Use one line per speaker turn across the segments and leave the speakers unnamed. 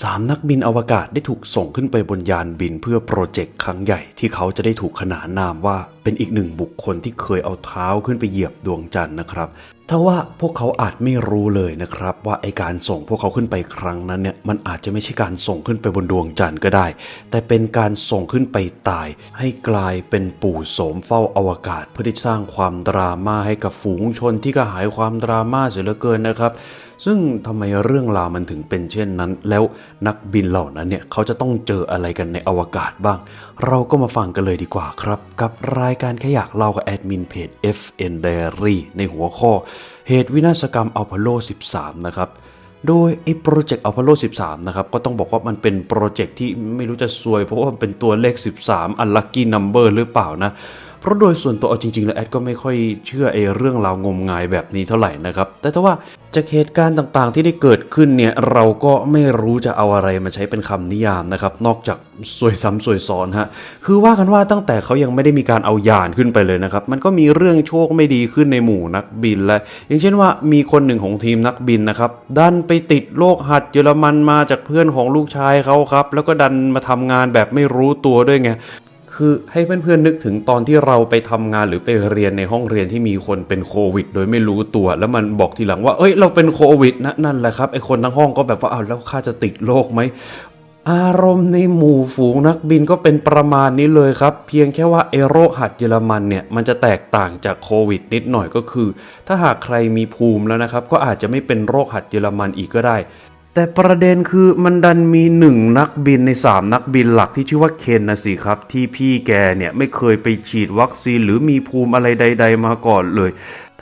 สามนักบินอวกาศได้ถูกส่งขึ้นไปบนยานบินเพื่อโปรเจกต์ครั้งใหญ่ที่เขาจะได้ถูกขนานนามว่า เป็นอีกหนึ่งบุคคลที่เคยเอาเท้าขึ้นไปเหยียบดวงจันทร์นะครับถ้าว่าพวกเขาอาจไม่รู้เลยนะครับ ว่าไอการส่งพวกเขาขึ้นไปครั้งนั้นเนี่ยมันอาจจะไม่ใช่การส่งขึ้นไปบนดวงจันทร์ก็ได้ แต่เป็นการส่งขึ้นไปตาย ให้กลายเป็นปู่โสมเฝ้าอวกาศ เพื่อที่สร้างความดราม่าให้กับฝูงชนที่กระหายความดราม่าเสียเหลือเกินนะครับ ซึ่งทำไมเรื่องราวมันถึงเป็นเช่นนั้น แล้วนักบินเหล่านั้นเนี่ยเขาจะต้องเจออะไรกันในอวกาศบ้าง เราก็มาฟังกันเลยดีกว่าครับ กับรายการแค่อยากเล่ากับแอดมินเพจ FN Diary ในหัวข้อ เหตุวินาศกรรมอัลพโล 13 นะครับโดยไอ้โปรเจกต์อัลพโล 13 นะครับ ก็ต้องบอกว่ามันเป็นโปรเจกต์ที่ไม่รู้จะซวย เพราะว่ามันเป็นตัวเลข 13 อันลัคกี้นัมเบอร์หรือเปล่านะ เพราะโดยส่วนตัวเอาจริง ๆ แล้วแอดก็ไม่ค่อยเชื่อไอ้เรื่องราวงมงายแบบนี้เท่าไหร่นะครับ แต่ถ้าว่า จากเหตุการณ์ต่างๆที่ได้เกิดขึ้นเนี่ยเราก็ไม่รู้จะเอาอะไรมาใช้เป็นคำนิยามนะครับ นอกจากสวยซ้ำสวยซ้อนฮะคือว่ากันว่าตั้งแต่เขายังไม่ได้มีการเอายานขึ้นไปเลยนะครับ มันก็มีเรื่องโชคไม่ดีขึ้นในหมู่นักบินและอย่างเช่นว่ามีคนหนึ่งของทีมนักบินนะครับ ดันไปติดโรคหัดเยอรมันมาจากเพื่อนของลูกชายเขาครับ แล้วก็ดันมาทำงานแบบไม่รู้ตัวด้วยไง คือให้เพื่อนๆนึกถึงตอนที่เราไปทำงานหรือไปเรียนในห้องเรียนที่มีคนเป็นโควิด โดยไม่รู้ตัว แล้วมันบอกทีหลังว่า เอ้ยเราเป็นโควิดนะนั่นแหละครับไอคนทั้งห้องก็แบบว่าอ้าวแล้วข้าจะติดโรคไหมอารมณ์ในหมู่ฝูงนักบินก็เป็นประมาณนี้เลยครับ เพียงแค่ว่าไอโรคหัดเยอรมันเนี่ย มันจะแตกต่างจากโควิดนิดหน่อยก็คือ ถ้าหากใครมีภูมิแล้วนะครับ ก็อาจจะไม่เป็นโรคหัดเยอรมันอีกก็ได้ แต่ประเด็นคือมันดันมีหนึ่งนักบินใน 3 นักบินหลักที่ชื่อว่าเคนนะสิครับ ที่พี่แกเนี่ยไม่เคยไปฉีดวัคซีนหรือมีภูมิอะไรใด ๆ มาก่อนเลย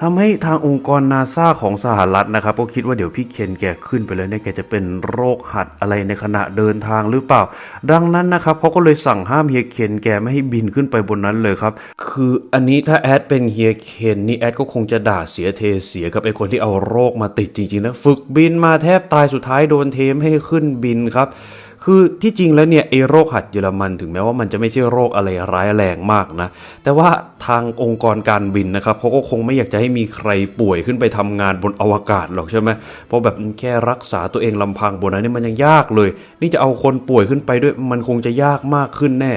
ทำให้ทางองค์กรนาซาของสหรัฐนะครับ ก็คิดว่าเดี๋ยวพี่เคนแกขึ้นไปแล้วเนี่ยแกจะเป็นโรคหัดอะไรในขณะเดินทางหรือเปล่า ดังนั้นนะครับเขาก็เลยสั่งห้ามเฮียเคนแกไม่ให้บินขึ้นไปบนนั้นเลยครับ คืออันนี้ถ้าแอดเป็นเฮียเคนนี่แอดก็คงจะด่าเสียเทเสียกับไอคนที่เอาโรคมาติดจริงๆนะฝึกบินมาแทบตายสุดท้ายโดนเทมให้ขึ้นบินครับ คือที่จริงแล้วเนี่ยไอโรคหัดเยอรมันถึงแม้ว่ามันจะไม่ใช่โรคอะไรร้ายแรงมากนะ แต่ว่าทางองค์กรการบินนะครับเขาก็คงไม่อยากจะให้มีใครป่วยขึ้นไปทำงานบนอวกาศหรอกใช่ไหมเพราะแบบแค่รักษาตัวเองลำพังบนนั้นนี่มันยังยากเลย นี่จะเอาคนป่วยขึ้นไปด้วยมันคงจะยากมากขึ้นแน่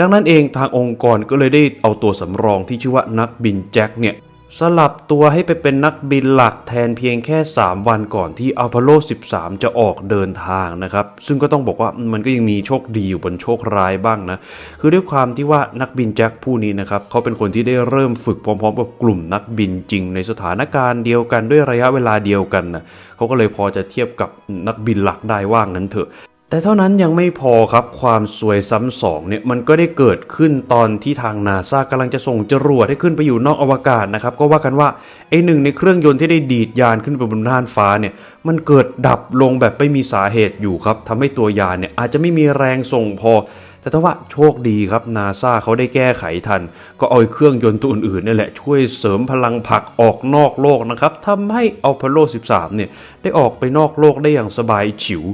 ดังนั้นเองทางองค์กรก็เลยได้เอาตัวสำรองที่ชื่อว่านักบินแจ็คเนี่ย สลับตัวให้ไปเป็นนักบินหลักแทนเพียงแค่ 3 วันก่อนที่อัลโล 13 จะออกเดินทางนะครับ ซึ่งก็ต้องบอกว่ามันก็ยังมีโชคดีอยู่บนโชคร้ายบ้างนะ คือด้วยความที่ว่านักบินแจ็คผู้นี้นะครับเขาเป็นคนที่ได้เริ่มฝึกพร้อมๆกับกลุ่มนักบินจริง ในสถานการณ์เดียวกันด้วยระยะเวลาเดียวกันนะเขาก็เลยพอจะเทียบกับนักบินหลักได้ว่างั้นเถอะ แต่เท่านั้นยังไม่พอครับความสวยซ้ำสองเนี่ยมันก็ได้เกิดขึ้นตอนที่ทางนาซากำลังจะส่งจรวดให้ขึ้นไปอยู่นอกอวกาศนะครับ ก็ว่ากันว่าไอหนึ่งในเครื่องยนต์ที่ได้ดีดยานขึ้นไปบนน่านฟ้าเนี่ยมันเกิดดับลงแบบไม่มีสาเหตุอยู่ครับทำให้ตัวยานเนี่ยอาจจะไม่มีแรงส่งพอ แต่ถ้าว่าโชคดีครับนาซาเขาได้แก้ไขทัน ก็เอาเครื่องยนต์ตัวอื่นๆนี่แหละช่วยเสริมพลังผลักออกนอกโลกนะครับทำให้อัลพโล 13 เนี่ยได้ออกไปนอกโลกได้อย่างสบายฉิว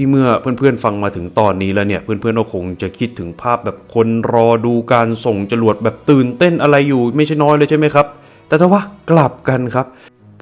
ที่เมื่อเพื่อนๆฟังมาถึงตอนนี้แล้วเนี่ย เพื่อนๆก็คงจะคิดถึงภาพแบบคนรอดูการส่งจรวดแบบตื่นเต้นอะไรอยู่ไม่ใช่น้อยเลยใช่ไหมครับ แต่ถ้าว่ากลับกันครับ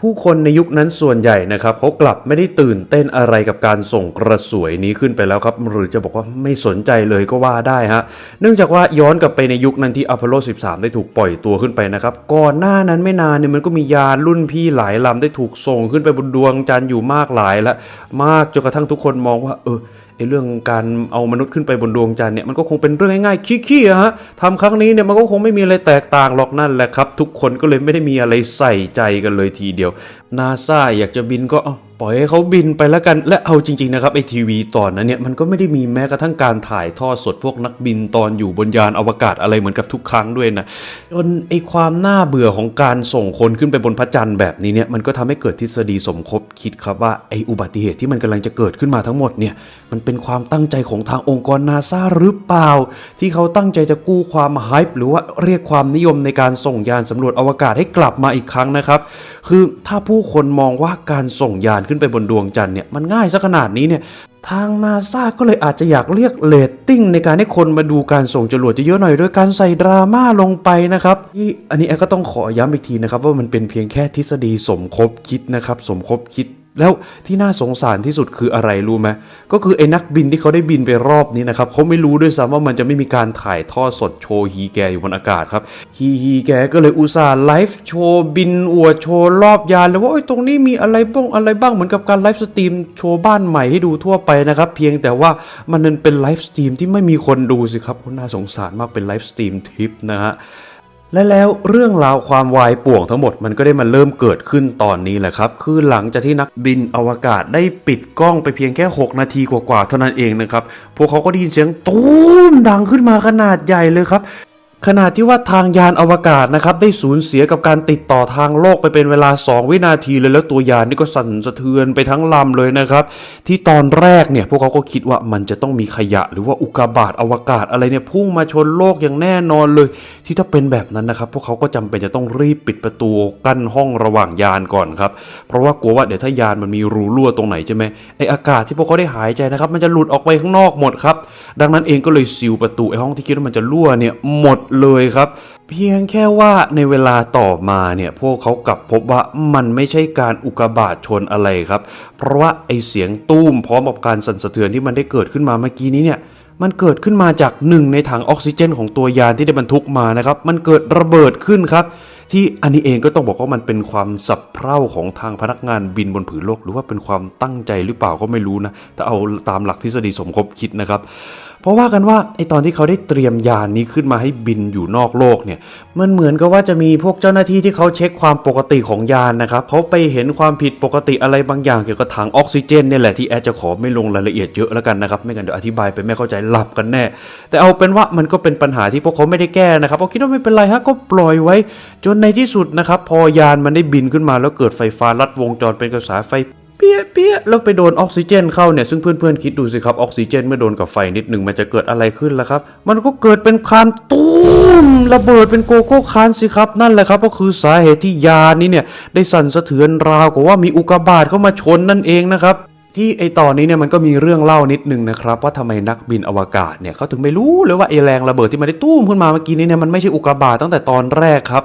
ผู้คนในยุคนั้นส่วนใหญ่นะครับเขากลับไม่ได้ตื่นเต้นอะไรกับการส่งกระสวยนี้ขึ้นไปแล้วครับ หรือจะบอกว่าไม่สนใจเลยก็ว่าได้ฮะเนื่องจากว่าย้อนกลับไปในยุคนั้นที่อพอลโล 13 ได้ถูกปล่อยตัวขึ้นไปนะครับ ก่อนหน้านั้นไม่นานเนี่ยมันก็มียานรุ่นพี่หลายลำได้ถูกส่งขึ้นไปบนดวงจันทร์อยู่มากหลายแล้วมากจนกระทั่งทุกคนมองว่า เออ ไอ้เรื่องการเอามนุษย์ขึ้นไปบนดวงจันทร์เนี่ยมันก็คงเป็นเรื่องง่ายๆขี้ๆอะฮะทำครั้งนี้เนี่ยมันก็คงไม่มีอะไรแตกต่างหรอกนั่นแหละครับ ทุกคนก็เลยไม่ได้มีอะไรใส่ใจกันเลยทีเดียวนาซาอยากจะบินก็ ปล่อยให้เขาบินไปแล้วกัน และเอาจริง ๆ นะครับไอทีวีตอนนั้นเนี่ยมันก็ไม่ได้มีแม้กระทั่งการถ่ายทอดสดพวกนักบินตอนอยู่บนยานอวกาศอะไรเหมือนกับทุกครั้งด้วยนะจนไอความน่าเบื่อของการส่งคนขึ้นไปบนพระจันทร์แบบนี้เนี่ยมันก็ทำให้เกิดทฤษฎีสมคบคิดครับว่าไออุบัติเหตุที่มันกำลังจะเกิดขึ้นมาทั้งหมดเนี่ยมันเป็นความตั้งใจของทางองค์กรนาซาหรือเปล่า ที่เขาตั้งใจจะกู้ความไฮป์หรือว่าเรียกความนิยมในการส่งยานสำรวจอวกาศให้กลับมาอีกครั้งนะครับ คือถ้าผู้คนมองว่าการส่งยานขึ้นไปบนดวงจันทร์เนี่ยมันง่ายซะขนาดนี้เนี่ยทางนาซาก็เลยอาจจะอยากเรียกเลตติ้งในการให้คนมาดูการส่งจรวดเยอะๆหน่อยโดยการใส่ดราม่าลงไปนะครับที่อันนี้แอก็ต้องขอย้ำอีกทีนะครับว่ามันเป็นเพียงแค่ทฤษฎีสมคบคิดนะครับสมคบคิด แล้วที่น่าสงสารที่สุดคืออะไรรู้ไหมก็คือไอ้นักบินที่เขาได้บินไปรอบนี้นะครับเขาไม่รู้ด้วยซ้ำว่ามันจะไม่มีการถ่ายทอดสดโชว์ฮีแกอยู่บนอากาศครับฮีฮีแกก็เลยอุตส่าห์ไลฟ์โชว์บินอวดโชว์รอบยานเลยว่าโอ้ยตรงนี้มีอะไรบ้างอะไรบ้างเหมือนกับการไลฟ์สตรีมโชว์บ้านใหม่ให้ดูทั่วไปนะครับเพียงแต่ว่ามันนั้นเป็นไลฟ์สตรีมที่ไม่มีคนดูสิครับน่าสงสารมากเป็นไลฟ์สตรีมทิปนะฮะ และแล้วเรื่องราวความวายป่วงทั้งหมดมันก็ได้มาเริ่มเกิดขึ้นตอนนี้แหละครับ คือหลังจากที่นักบินอวกาศได้ปิดกล้องไปเพียงแค่ 6 นาทีกว่าๆเท่านั้นเองนะครับ พวกเขาก็ได้ยินเสียงตูมดังขึ้นมาขนาดใหญ่เลยครับ ขณะที่ว่าทางยานอวกาศนะครับได้สูญเสียกับการติดต่อทางโลกไปเป็นเวลา 2 วินาทีเลยแล้วตัวยานนี่ก็สั่นสะเทือนไปทั้งลำเลยนะครับ ที่ตอนแรกเนี่ยพวกเขาก็คิดว่ามันจะต้องมีขยะ หรือว่าอุกาบาตอวกาศอะไรเนี่ยพุ่งมาชนโลกอย่างแน่นอนเลย ที่ถ้าเป็นแบบนั้นนะครับ พวกเขาก็จำเป็นจะต้องรีบปิดประตูกั้นห้องระหว่างยานก่อนครับเพราะว่ากลัวว่าเดี๋ยวถ้ายานมันมีรูรั่วตรงไหนใช่ไหมไออากาศที่พวกเขาได้หายใจนะครับมันจะหลุดออกไปข้างนอกหมดครับดังนั้นเองก็เลยซีลประตูไอห้องที่คิดว่ามันจะรั่วเนี่ยหมดเลยครับ เพียงแค่ว่าในเวลาต่อมาเนี่ยพวกเขากลับพบว่ามันไม่ใช่การอุกบาตชนอะไรครับ เพราะว่าไอเสียงตุ้มพร้อมกับการสั่นสะเทือนที่มันได้เกิดขึ้นมาเมื่อกี้นี้เนี่ยมันเกิดขึ้นมาจากหนึ่งในถังออกซิเจน ของตัวยานที่ได้บรรทุกมานะครับ มันเกิดระเบิดขึ้นครับ ที่อันนี้เองก็ต้องบอกว่ามันเป็นความสับเพร่าของทางพนักงานบินบนผืนโลก หรือว่าเป็นความตั้งใจหรือเปล่าก็ไม่รู้นะแต่เอาตามหลักทฤษฎีสมคบคิดนะครับ เพราะว่ากันว่าไอตอนที่เขาได้เตรียมยานนี้ขึ้นมาให้บินอยู่นอกโลกเนี่ยมันเหมือนกับว่าจะมีพวกเจ้าหน้าที่ที่เขาเช็คความปกติของยานนะครับเขาไปเห็นความผิดปกติอะไรบางอย่างเกี่ยวกับถังออกซิเจนเนี่ยแหละที่แอดจะขอไม่ลงรายละเอียดเยอะแล้วกันนะครับไม่งั้นเดี๋ยวอธิบายไปไม่เข้าใจหลับกันแน่ แต่เอาเป็นว่ามันก็เป็นปัญหาที่พวกเขาไม่ได้แก้นะครับเขาคิดว่าไม่เป็นไรฮะก็ปล่อยไว้ จนในที่สุดนะครับพอยานมันได้บินขึ้นมาแล้วเกิดไฟฟ้าลัดวงจรเป็นกระแสไฟ เปี้ยเปี้ยแล้วไปโดนออกซิเจนเข้าเนี่ยซึ่งเพื่อนๆคิดดูสิครับออกซิเจนเมื่อโดนกับไฟนิดหนึ่งมันจะเกิดอะไรขึ้นล่ะครับ มันก็เกิดเป็นคานตูมระเบิดเป็นโกโก้คานสิครับนั่นแหละครับก็คือสาเหตุที่ยานนี้เนี่ยได้สั่นสะเทือนราวกับว่ามีอุกกาบาตเข้ามาชนนั่นเองนะครับที่ไอตอนนี้เนี่ยมันก็มีเรื่องเล่านิดนึงนะครับว่าทำไมนักบินอวกาศเนี่ยเขาถึงไม่รู้เลยว่าไอแรงระเบิดที่มันได้ตุ้มขึ้นมาเมื่อกี้นี้เนี่ยมันไม่ใช่อุกกาบาตตั้งแต่ตอนแรกครับ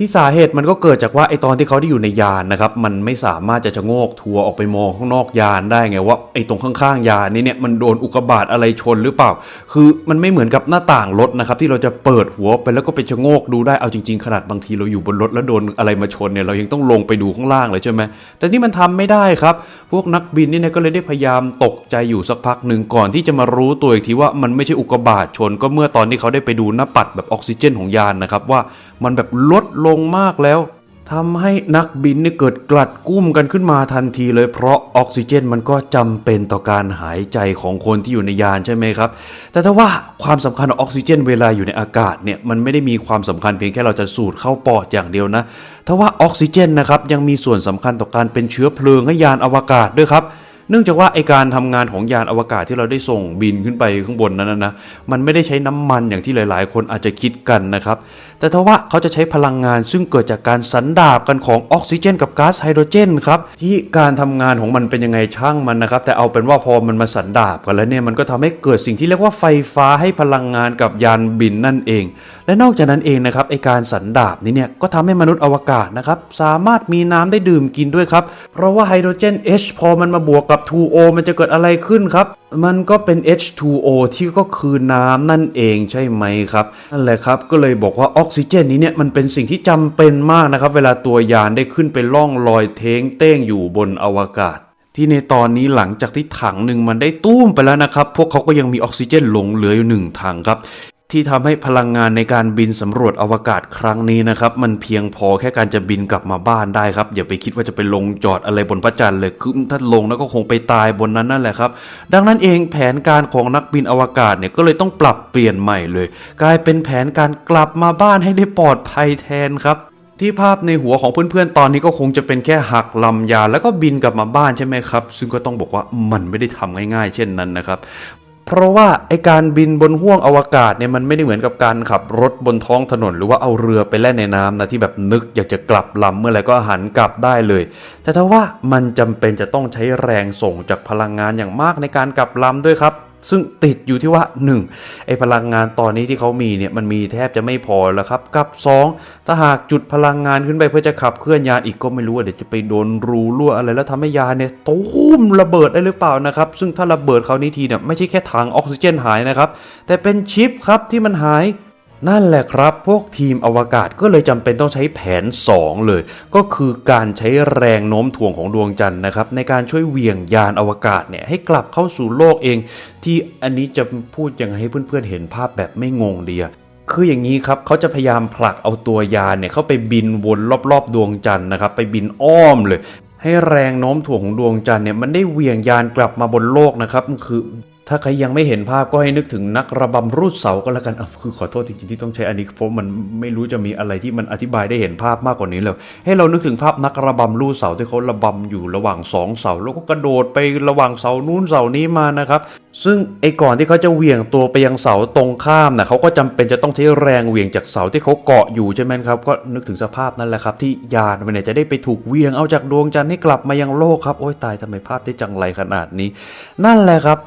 ที่สาเหตุมันก็เกิดจากว่าไอตอนที่เขาได้อยู่ในยานนะครับ มันไม่สามารถจะชะโงกทัวออกไปมองข้างนอกยานได้ไงว่าไอตรงข้างๆยานนี้เนี่ยมันโดนอุกกาบาตอะไรชนหรือเปล่า คือมันไม่เหมือนกับหน้าต่างรถนะครับ ที่เราจะเปิดหัวไปแล้วก็ไปชะโงกดูได้เอาจริง ๆ ขนาดบางทีเราอยู่บนรถแล้วโดนอะไรมาชนเนี่ยเรายังต้องลงไปดูข้างล่างเลยใช่ไหมแต่นี่มันทำไม่ได้ครับ พวกนักบินนี่เนี่ยก็เลยได้พยายามตกใจอยู่สักพักหนึ่งก่อนที่จะมารู้ตัวอีกทีว่ามันไม่ใช่อุกกาบาตชน ก็เมื่อตอนที่เขาได้ไปดูหน้าปัดแบบออกซิเจนของยานนะครับว่ามันแบบลดลงมากแล้วทำให้นักบินเนี่ยเกิดกลัดกุ้มกันขึ้นมาทันทีเลยเพราะออกซิเจนมันก็จำเป็นต่อการหายใจของคนที่อยู่ในยานใช่ไหมครับ แต่ถ้าว่าความสำคัญของออกซิเจนเวลาอยู่ในอากาศเนี่ยมันไม่ได้มีความสำคัญเพียงแค่เราจะสูดเข้าปอดอย่างเดียวนะถ้าว่าออกซิเจนนะครับยังมีส่วนสำคัญต่อการเป็นเชื้อเพลิงให้ยานอวกาศด้วยครับเนื่องจากว่าไอการทำงานของยานอวกาศที่เราได้ส่งบินขึ้นไปข้างบนนั้นนะ มันไม่ได้ใช้น้ำมันอย่างที่หลาย ๆ คนอาจจะคิดกันนะครับแต่ถ้าว่าเขาจะใช้พลังงานซึ่งเกิดจากการสันดาบกันของออกซิเจน กับก๊าซไฮโดรเจนครับที่การทำงานของมันเป็นยังไงช่างมันนะครับ แต่เอาเป็นว่าพอมันมาสันดาบกันแล้วเนี่ยมันก็ทำให้เกิดสิ่งที่เรียกว่าไฟฟ้าให้พลังงานกับยานบินนั่นเอง และนอกจากนั้นเองนะครับไอการสันดาบนี้เนี่ยก็ทำให้มนุษย์อวกาศนะครับสามารถมีน้ำได้ดื่มกินด้วยครับเพราะว่าไฮโดรเจน H พอมันมาบวกกับ 2O มันจะเกิดอะไรขึ้นครับมันก็เป็น H2O ที่ก็คือน้ำนั่นเองใช่ไหมครับนั่นแหละครับก็เลยบอกว่าออกซิเจนนี้เนี่ยมันเป็นสิ่งที่จำเป็นมากนะครับ เวลาตัวยานได้ขึ้นไปล่องลอยเท้งเต้งอยู่บนอวกาศ ที่ในตอนนี้หลังจากที่ถังหนึ่งมันได้ตุ้มไปแล้วนะครับ พวกเขาก็ยังมีออกซิเจนหลงเหลืออยู่หนึ่งถังครับ ที่ทำให้พลังงานในการบินสำรวจอวกาศครั้งนี้นะครับ มันเพียงพอแค่การจะบินกลับมาบ้านได้ครับ อย่าไปคิดว่าจะไปลงจอดอะไรบนพระจันทร์เลยคือถ้าลงแล้วก็คงไปตายบนนั้นนั่นแหละครับ ดังนั้นเองแผนการของนักบินอวกาศเนี่ยก็เลยต้องปรับเปลี่ยนใหม่เลย กลายเป็นแผนการกลับมาบ้านให้ได้ปลอดภัยแทนครับที่ภาพในหัวของเพื่อนๆ ตอนนี้ก็คงจะเป็นแค่หักลำยาแล้วก็บินกลับมาบ้านใช่ไหมครับ ซึ่งก็ต้องบอกว่ามันไม่ได้ทำง่ายๆ เช่นนั้นนะครับ เพราะว่าไอการบินบนห้วงอวกาศเนี่ยมันไม่ได้เหมือนกับการขับรถบนท้องถนน หรือว่าเอาเรือไปแล่นในน้ำนะที่แบบนึกอยากจะกลับลำเมื่อไหร่ก็หันกลับได้เลย แต่ถ้าว่ามันจำเป็นจะต้องใช้แรงส่งจากพลังงานอย่างมากในการกลับลำด้วยครับ ซึ่งติดอยู่ที่ว่า 1. ไอพลังงานตอนนี้ที่เขามีเนี่ยมันมีแทบจะไม่พอแล้วครับ กับ 2. ถ้าหากจุดพลังงานขึ้นไปเพื่อจะขับเคลื่อนยานอีกก็ไม่รู้ว่าเดี๋ยวจะไปโดนรูรั่วอะไรแล้วทำให้ยานเนี่ยตุ้มระเบิดได้หรือเปล่านะครับ ซึ่งถ้าระเบิดคราวนี้ทีเนี่ยไม่ใช่แค่ถังออกซิเจนหายนะครับ แต่เป็นชิปครับที่มันหาย นั่นแหละครับ พวกทีมอวกาศก็เลยจำเป็นต้องใช้แผน 2 เลย ก็คือการใช้แรงโน้มถ่วงของดวงจันทร์นะครับ ในการช่วยเหวี่ยงยานอวกาศเนี่ยให้กลับเข้าสู่โลกเอง ที่อันนี้จะพูดยังไงให้เพื่อนๆเห็นภาพแบบไม่งงดีอะคืออย่างนี้ครับเขาจะพยายามผลักเอาตัวยานเนี่ยเข้าไปบินวนรอบๆ ดวงจันทร์นะครับ ไปบินอ้อมเลย ให้แรงโน้มถ่วงของดวงจันทร์เนี่ยมันได้เหวี่ยงยานกลับมาบนโลกนะครับคือ ถ้าใครยังไม่เห็นภาพก็ให้นึกถึงนักระบำรูดเสาก็แล้วกันคือขอโทษจริงๆที่ต้องใช้อันนี้เพราะมันไม่รู้จะมีอะไรที่มันอธิบายได้เห็นภาพมากกว่านี้เลยให้เรานึกถึงภาพนักระบำรูดเสาที่เขาระบำอยู่ระหว่างสองเสา แล้วก็กระโดดไประหว่างเสานู้นเสานี้มานะครับ ซึ่งไอ้ก่อนที่เขาจะเหวี่ยงตัวไปยังเสาตรงข้ามนะเขาก็จำเป็นจะต้องใช้แรงเหวี่ยงจากเสาที่เขาเกาะอยู่ใช่ไหมครับก็นึกถึงสภาพนั่นแหละครับ ที่ยานมันเนี่ยจะได้ไปถูกเหวี่ยงเอาจากดวงจันทร์ให้กลับมายังโลกครับโอ้ยตายทำไมภาพได้จังไรขนาดนี้ นั่นแหละครับ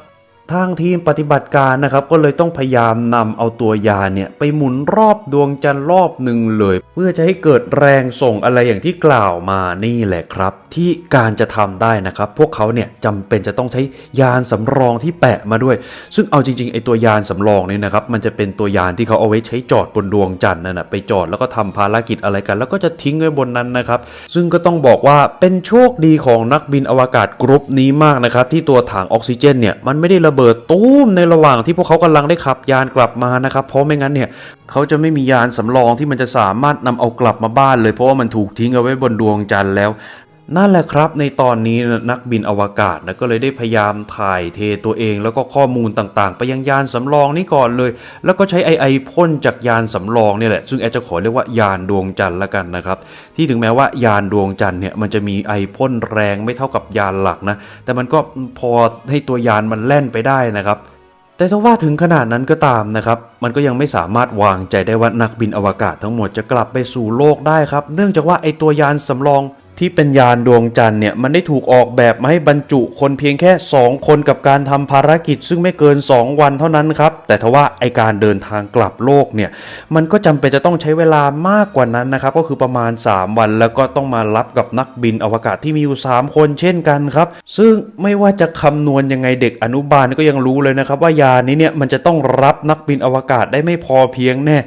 ทางทีมปฏิบัติการนะครับก็เลยต้องพยายามนำเอาตัวยานเนี่ยไปหมุนรอบดวงจันทร์รอบหนึ่งเลย เพื่อจะให้เกิดแรงส่งอะไรอย่างที่กล่าวมานี่แหละครับ ที่การจะทำได้นะครับ พวกเขาเนี่ยจำเป็นจะต้องใช้ยานสำรองที่แปะมาด้วย ซึ่งเอาจริงๆไอ้ตัวยานสำรองนี่นะครับมันจะเป็นตัวยานที่เขาเอาไว้ใช้จอดบนดวงจันทร์นั่นนะไปจอดแล้วก็ทำภารกิจอะไรกัน แล้วก็จะทิ้งไว้บนนั้นนะครับ ซึ่งก็ต้องบอกว่าเป็นโชคดีของนักบินอวกาศกรุ๊ปนี้มากนะครับที่ตัวถังออกซิเจนเนี่ยมันไม่ได้ระเบิดตู้มในระหว่างที่พวกเขากำลังได้ขับยานกลับมานะครับ เพราะไม่งั้นเนี่ยเขาจะไม่มียานสำรองที่มันจะสามารถนำเอากลับมาบ้านเลย เพราะว่ามันถูกทิ้งเอาไว้บนดวงจันทร์แล้ว นั่นแหละครับในตอนนี้นักบินอวกาศนะก็เลยได้พยายามถ่ายเทตัวเอง แล้วก็ข้อมูลต่างๆ ไปยังยานสำรองนี้ก่อนเลย แล้วก็ใช้ไอไอพ่นจากยานสำรองเนี่ยแหละซึ่งแอดจะขอเรียกว่ายานดวงจันทร์ละกันนะครับ ที่ถึงแม้ว่ายานดวงจันทร์เนี่ยมันจะมีไอพ่นแรงไม่เท่ากับยานหลักนะแต่มันก็พอให้ตัวยานมันแล่นไปได้นะครับแต่ถ้าว่าถึงขนาดนั้นก็ตามนะครับ มันก็ยังไม่สามารถวางใจได้ว่านักบินอวกาศทั้งหมดจะกลับไปสู่โลกได้ครับ เนื่องจากว่าไอตัวยานสำรอง ที่เป็นยานดวงจันทร์เนี่ยมันได้ถูกออกแบบมาให้บรรจุคนเพียงแค่ 2 คนกับการทำภารกิจ ซึ่งไม่เกิน 2 วันเท่านั้นครับ แต่ทว่าไอการเดินทางกลับโลกเนี่ยมันก็จำเป็นจะต้องใช้เวลามากกว่านั้นนะครับก็คือประมาณ 3 วันแล้วก็ต้องมารับกับนักบินอวกาศที่มีอยู่ 3 คนเช่นกันครับ ซึ่งไม่ว่าจะคำนวณยังไงเด็กอนุบาลก็ยังรู้เลยนะครับว่ายานนี้เนี่ยมันจะต้องรับนักบินอวกาศได้ไม่พอเพียงแน่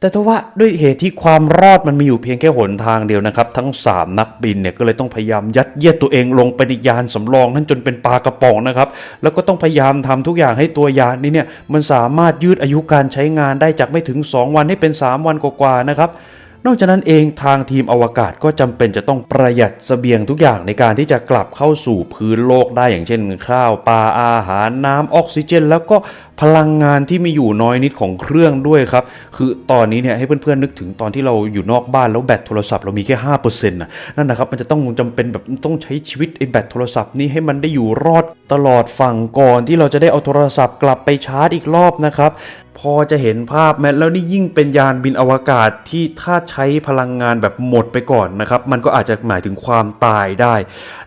แต่ทว่าด้วยเหตุที่ความรอดมันมีอยู่เพียงแค่หนทางเดียวนะครับ ทั้ง 3 นักบินเนี่ยก็เลยต้องพยายามยัดเยียดตัวเองลงไปในยานสำรองนั้นจนเป็นปลากระป๋องนะครับ แล้วก็ต้องพยายามทำทุกอย่างให้ตัวยานนี้เนี่ยมันสามารถยืดอายุการใช้งานได้จากไม่ถึง 2 วันให้เป็น 3 วันกว่าๆนะครับ นอกจากนั้นเองทางทีมอวกาศก็จำเป็นจะต้องประหยัดเสบียงทุกอย่างในการที่จะกลับเข้าสู่พื้นโลกได้อย่างเช่น ข้าวปลาอาหารน้ำออกซิเจน แล้วก็พลังงานที่มีอยู่น้อยนิดของเครื่องด้วยครับ คือตอนนี้เนี่ยให้เพื่อนๆนึกถึงตอนที่เราอยู่นอกบ้านแล้วแบตโทรศัพท์เรามีแค่5%นะนั่นนะครับมันจะต้องจำเป็นแบบต้องใช้ชีวิตไอ้แบตโทรศัพท์นี้ให้มันได้อยู่รอดตลอดฝั่งก่อนที่เราจะได้เอาโทรศัพท์กลับไปชาร์จอีกรอบนะครับ พอจะเห็นภาพแม้แล้วนี่ยิ่งเป็นยานบินอวกาศที่ถ้าใช้พลังงานแบบหมดไปก่อนนะครับ มันก็อาจจะหมายถึงความตายได้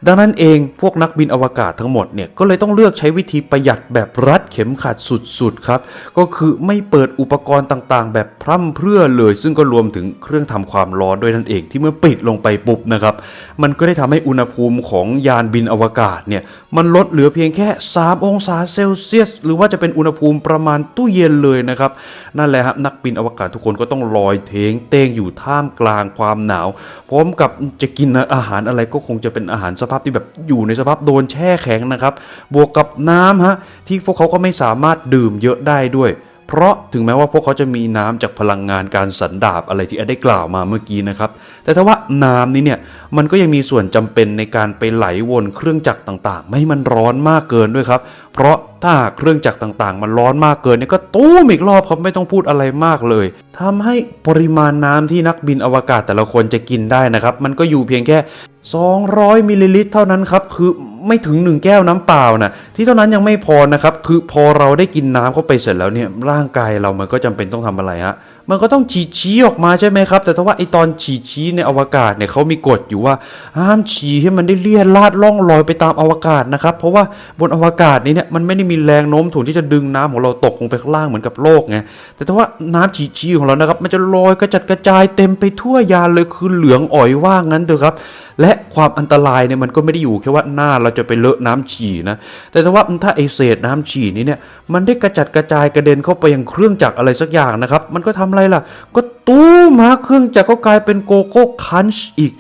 ดังนั้นเองพวกนักบินอวกาศทั้งหมดเนี่ยก็เลยต้องเลือกใช้วิธีประหยัดแบบรัดเข็มขัดสุดๆครับ ก็คือไม่เปิดอุปกรณ์ต่างๆ แบบพร่ำเพรื่อเลย ซึ่งก็รวมถึงเครื่องทำความร้อนด้วยนั่นเองที่เมื่อปิดลงไปปุ๊บนะครับ มันก็ได้ทำให้อุณหภูมิของยานบินอวกาศเนี่ยมันลดเหลือเพียงแค่ 3 องศาเซลเซียส หรือว่าจะเป็นอุณหภูมิประมาณตู้เย็นเลยนะครับ นั่นแหละครับนักบินอวกาศทุกคนก็ต้องลอยเทงเต้งอยู่ท่ามกลางความหนาว พร้อมกับจะกินอาหารอะไรก็คงจะเป็นอาหารสภาพที่แบบอยู่ในสภาพโดนแช่แข็งนะครับ บวกกับน้ำฮะที่พวกเขาก็ไม่สามารถดื่มเยอะได้ด้วยเพราะถึงแม้ว่าพวกเขาจะมีน้ำจากพลังงานการสันดาบอะไรที่ได้กล่าวมาเมื่อกี้นะครับ แต่ถ้าว่าน้ำนี้เนี่ยมันก็ยังมีส่วนจำเป็นในการไปไหลวนเครื่องจักรต่างๆ ไม่ให้มันร้อนมากเกินด้วยครับ เพราะ ถ้าหากเครื่องจักรต่างๆ มันร้อนมากเกินเนี่ยก็ตู้มอีกรอบครับไม่ต้องพูดอะไรมากเลยทำให้ปริมาณน้ำที่นักบินอวกาศแต่ละคนจะกินได้นะครับ มันก็อยู่เพียงแค่ 200มิลลิลิตรเท่านั้นครับ คือไม่ถึง 1 แก้วน้ำเปล่านะที่เท่านั้นยังไม่พอนะครับ คือพอเราได้กินน้ำเข้าไปเสร็จแล้วเนี่ยร่างกายเรามันก็จำเป็นต้องทำอะไรฮะ มันก็ต้องฉีดชี้ออกมาใช่ไหมครับ แต่ถ้าว่าไอตอนฉีดชี้ในอวกาศเนี่ยเขามีกฎอยู่ว่าห้ามฉี่ให้มันได้เลี่ยนลาดล่องลอยไปตามอวกาศนะครับ เพราะว่าบนอวกาศนี้เนี่ยมันไม่ได้มีแรงโน้มถ่วงที่จะดึงน้ำของเราตกลงไปข้างล่างเหมือนกับโลกไงแต่ถ้าว่าน้ำฉีดชี้ของเรานะครับ มันจะลอยกระจัดกระจายเต็มไปทั่วยานเลยคือเหลืองอ่อยว่างั้นเถอะครับ และความอันตรายเนี่ยมันก็ไม่ได้อยู่แค่ว่าหน้าเราจะไปเลอะน้ำฉี่นะแต่ถ้าว่าถ้าไอเศษน้ำฉี่นี้เนี่ยมันได้กระจัดกระจายกระเด็นเข้าไปยังเครื่องจักรอะไรสักอย่างนะครับ มันก็ทำอะไรล่ะ ก็ตู้มาเครื่องจักรก็กลายเป็นโกโก้คันช์อีก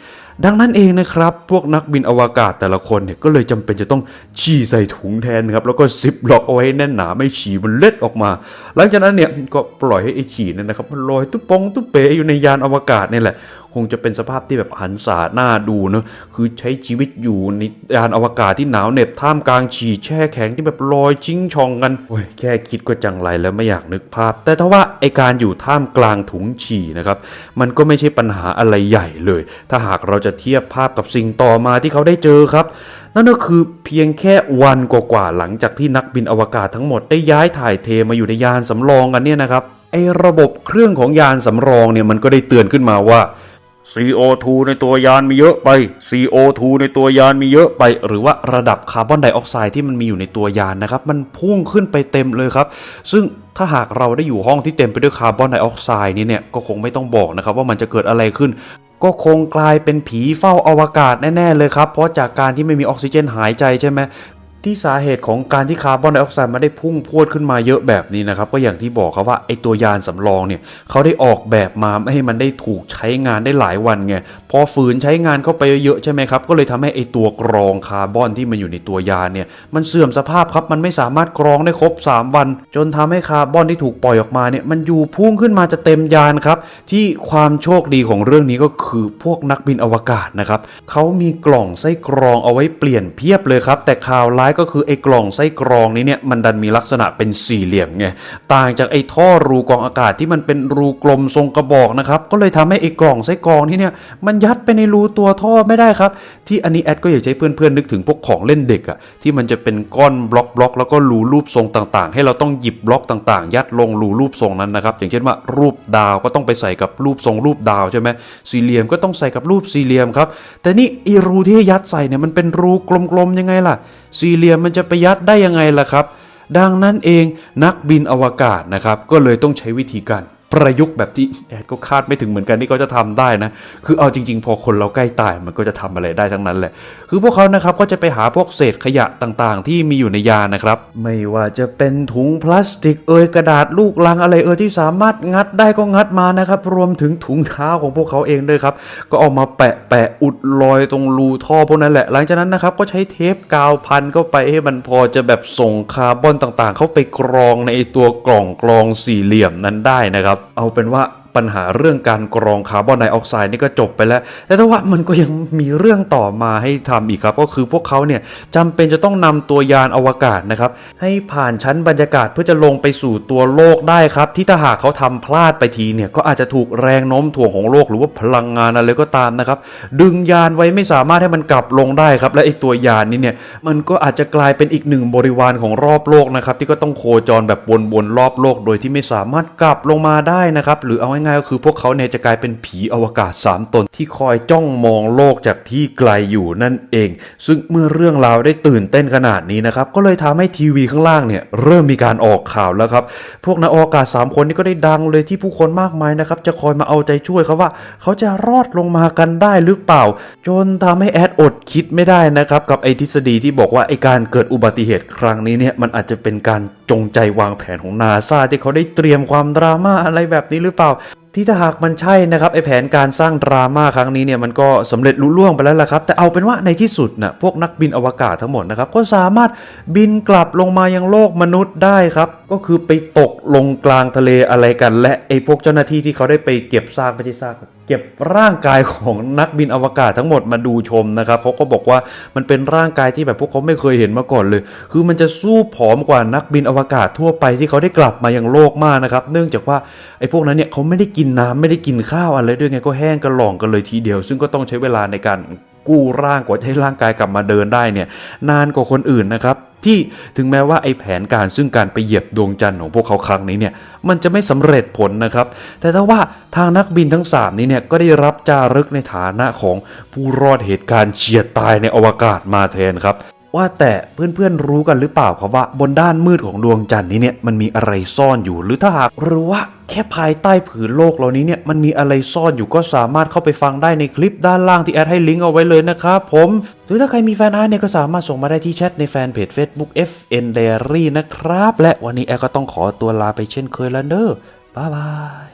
ดังนั้นเองนะครับ พวกนักบินอวกาศแต่ละคนเนี่ยก็เลยจำเป็นจะต้องฉี่ใส่ถุงแทนครับ แล้วก็ซิปล็อกเอาไว้แน่นหนาไม่ฉี่มันเล็ดออกมา หลังจากนั้นเนี่ยก็ปล่อยให้ไอฉี่เนี่ยนะครับมันลอยตุ๊บปองตุ๊บเปอยู่ในยานอวกาศนี่แหละ คงจะเป็นสภาพที่แบบหันษาหน้าดูเนอะคือใช้ชีวิตอยู่ในยานอวกาศที่หนาวเหน็บท่ามกลางฉี่แช่แข็งที่แบบลอยชิงชองกันโอ้ยแค่คิดก็จังไรแล้วไม่อยากนึกภาพ แต่ถ้าว่าไอการอยู่ท่ามกลางถุงฉี่นะครับมันก็ไม่ใช่ปัญหาอะไรใหญ่เลย ถ้าหากเราจะเทียบภาพกับสิ่งต่อมาที่เขาได้เจอครับนั่นก็คือเพียงแค่วันกว่าๆหลังจากที่นักบินอวกาศทั้งหมดได้ย้ายถ่ายเทมาอยู่ในยานสำรองกันเนี่ยนะครับไอระบบเครื่องของยานสำรองเนี่ยมันก็ได้เตือนขึ้นมาว่า CO2 ในตัวยานมีเยอะไป CO2 ในตัวยานมีเยอะไป หรือว่าระดับคาร์บอนไดออกไซด์ที่มันมีอยู่ในตัวยานนะครับ มันพุ่งขึ้นไปเต็มเลยครับ ซึ่งถ้าหากเราได้อยู่ห้องที่เต็มไปด้วยคาร์บอนไดออกไซด์นี้เนี่ยก็คงไม่ต้องบอกนะครับว่ามันจะเกิดอะไรขึ้นก็คงกลายเป็นผีเฝ้าอวกาศแน่ ๆ เลยครับ เพราะจากการที่ไม่มีออกซิเจนหายใจใช่ไหม ที่สาเหตุของการที่คาร์บอนไดออกไซด์มาได้พุ่งพวดขึ้นมาเยอะแบบนี้นะครับ ก็อย่างที่บอกครับว่าไอตัวยานสำรองเนี่ยเขาได้ออกแบบมาไม่ให้มันได้ถูกใช้งานได้หลายวันไงพอฝืนใช้งานเข้าไปเยอะใช่ไหมครับก็เลยทำให้ไอตัวกรองคาร์บอนที่มันอยู่ในตัวยานเนี่ยมันเสื่อมสภาพครับมันไม่สามารถกรองได้ครบ 3 วัน จนทำให้คาร์บอนที่ถูกปล่อยออกมาเนี่ยมันอยู่พุ่งขึ้นมาจะเต็มยานครับที่ความโชคดีของเรื่องนี้ก็คือพวกนักบินอวกาศนะครับเขามีกล่องไส้กรองเอาไว้เปลี่ยนเพียบเลยครับแต่ข่าวร้ายก็คือไอ้กล่องไส้กรองนี้เนี่ยมันดันมีลักษณะเป็นสี่เหลี่ยมไงต่างจากไอ้ท่อรูกรองอากาศที่มันเป็นรูกลมทรงกระบอกนะครับก็เลยทำให้ไอ้กล่องไส้กรองที่เนี่ยมันยัดไปในรูตัวท่อไม่ได้ครับ ที่อันนี้แอดก็อยากจะให้เพื่อนๆนึกถึงพวกของเล่นเด็กอะที่มันจะเป็นก้อนบล็อกบล็อกแล้วก็รูรูปทรงต่างๆ ให้เราต้องหยิบบล็อกต่างๆ ยัดลงรูรูปทรงนั้นนะครับอย่างเช่นว่ารูปดาวก็ต้องไปใส่กับรูปทรงรูปดาวใช่ไหมสี่เหลี่ยมก็ต้องใส่กับรูปสี่เหลี่ยมครับแต่นี่ไอีรูที่ยัดใส่เนี่ยมันเป็นรูกลมๆยังไงล่ะ สี่เหลี่ยมมันจะประหยัดได้ยังไงล่ะครับ ดังนั้นเองนักบินอวกาศนะครับ ก็เลยต้องใช้วิธีการ ประยุกต์แบบที่แอดก็คาดไม่ถึงเหมือนกันที่เขาจะทำได้นะ คือเอาจริง ๆ พอคนเราใกล้ตายมันก็จะทำอะไรได้ทั้งนั้นแหละ คือพวกเขานะครับก็จะไปหาพวกเศษขยะต่างๆ ที่มีอยู่ในยานนะครับ ไม่ว่าจะเป็นถุงพลาสติกเอยกระดาษลูกลังอะไรเอยที่สามารถงัดได้ก็งัดมานะครับ รวมถึงถุงเท้าของพวกเขาเองด้วยครับ ก็เอามาแปะแปะอุดรอยตรงรูท่อพวกนั้นแหละ หลังจากนั้นนะครับก็ใช้เทปกาวพันเข้าไปให้มันพอจะแบบส่งคาร์บอนต่างๆ เข้าไปกรองในตัวกล่องกรองสี่เหลี่ยมนั้นได้นะครับเอาเป็นว่าปัญหาเรื่องการกรองคาร์บอนไดออกไซด์นี่ก็จบไปแล้ว แต่ถ้าว่ามันก็ยังมีเรื่องต่อมาให้ทำอีกครับ ก็คือพวกเขาเนี่ยจำเป็นจะต้องนำตัวยานอวกาศนะครับ ให้ผ่านชั้นบรรยากาศเพื่อจะลงไปสู่ตัวโลกได้ครับ ที่ถ้าหากเขาทำพลาดไปทีเนี่ยก็อาจจะถูกแรงโน้มถ่วงของโลกหรือว่าพลังงานอะไรก็ตามนะครับ ดึงยานไว้ไม่สามารถให้มันกลับลงได้ครับ และไอตัวยานนี้เนี่ยมันก็อาจจะกลายเป็นอีกหนึ่งบริวารของรอบโลกนะครับที่ก็ต้องโคจรแบบวนๆรอบโลก โดยที่ไม่สามารถกลับลงมาได้นะครับหรือเอาง่ายๆก็คือพวกเขาเนี่ยจะกลายเป็นผีอวกาศ 3 ตนที่คอยจ้องมองโลกจากที่ไกลอยู่นั่นเอง ซึ่งเมื่อเรื่องราวได้ตื่นเต้นขนาดนี้นะครับ ก็เลยทำให้ทีวีข้างล่างเนี่ยเริ่มมีการออกข่าวแล้วครับ พวกนักอวกาศ 3 คนนี้ก็ได้ดังเลยที่ผู้คนมากมายนะครับ จะคอยมาเอาใจช่วยเขาว่า เขาจะรอดลงมากันได้หรือเปล่า จนทำให้แอดอดคิดไม่ได้นะครับกับไอทฤษฎีที่บอกว่าไอการเกิดอุบัติเหตุครั้งนี้เนี่ยมันอาจจะเป็นการจงใจวางแผนของนาซาที่เขาได้เตรียมความดราม่าอะไรแบบนี้หรือเปล่า Yeah. ที่ถ้าหากมันใช่นะครับไอแผนการสร้างดราม่าครั้งนี้เนี่ยมันก็สำเร็จลุล่วงไปแล้วล่ะครับ แต่เอาเป็นว่าในที่สุดนะพวกนักบินอวกาศทั้งหมดนะครับก็สามารถบินกลับลงมายังโลกมนุษย์ได้ครับ ก็คือไปตกลงกลางทะเลอะไรกัน และไอพวกเจ้าหน้าที่ที่เขาได้ไปเก็บซากไม่ใช่ซากเก็บร่างกายของนักบินอวกาศทั้งหมดมาดูชมนะครับเขาก็บอกว่ามันเป็นร่างกายที่แบบพวกเขาไม่เคยเห็นมาก่อนเลย คือมันจะสู้ผอมกว่านักบินอวกาศทั่วไปที่เขาได้กลับมายังโลกมากนะครับเนื่องจากว่าไอ้พวกนั้นเนี่ยเขาไม่ได้กิินน้ำไม่ได้กินข้าวอะไรด้วยไงก็แห้งกระหล่องกันเลยทีเดียว ซึ่งก็ต้องใช้เวลาในการกู้ร่างกว่าจะให้ร่างกายกลับมาเดินได้เนี่ยนานกว่าคนอื่นนะครับที่ถึงแม้ว่าไอ้แผนการซึ่งการไปเหยียบดวงจันทร์ของพวกเขาครั้งนี้เนี่ยมันจะไม่สำเร็จผลนะครับ แต่ถ้าว่าทางนักบินทั้ง 3 นี้เนี่ยก็ได้รับจารึกในฐานะของผู้รอดเหตุการณ์เฉียดตายในอวกาศมาแทนครับ ว่าแต่เพื่อนๆรู้กันหรือเปล่าครับว่า บนด้านมืดของดวงจันทร์นี้เนี่ยมันมีอะไรซ่อนอยู่หรือถ้าหากรู้ว่าแค่ภายใต้ผืนโลกเหล่านี้เนี่ยมันมีอะไรซ่อนอยู่ก็สามารถเข้าไปฟังได้ในคลิปด้านล่างที่แอดให้ลิงก์เอาไว้เลยนะครับผมหรือถ้าใครมีแฟนอาร์ตเนี่ยก็สามารถส่งมาได้ที่แชทในแฟนเพจ Facebook FN Diary นะครับ และวันนี้แอดก็ต้องขอตัวลาไปเช่นเคยแล้วเนอบ๊ายบาย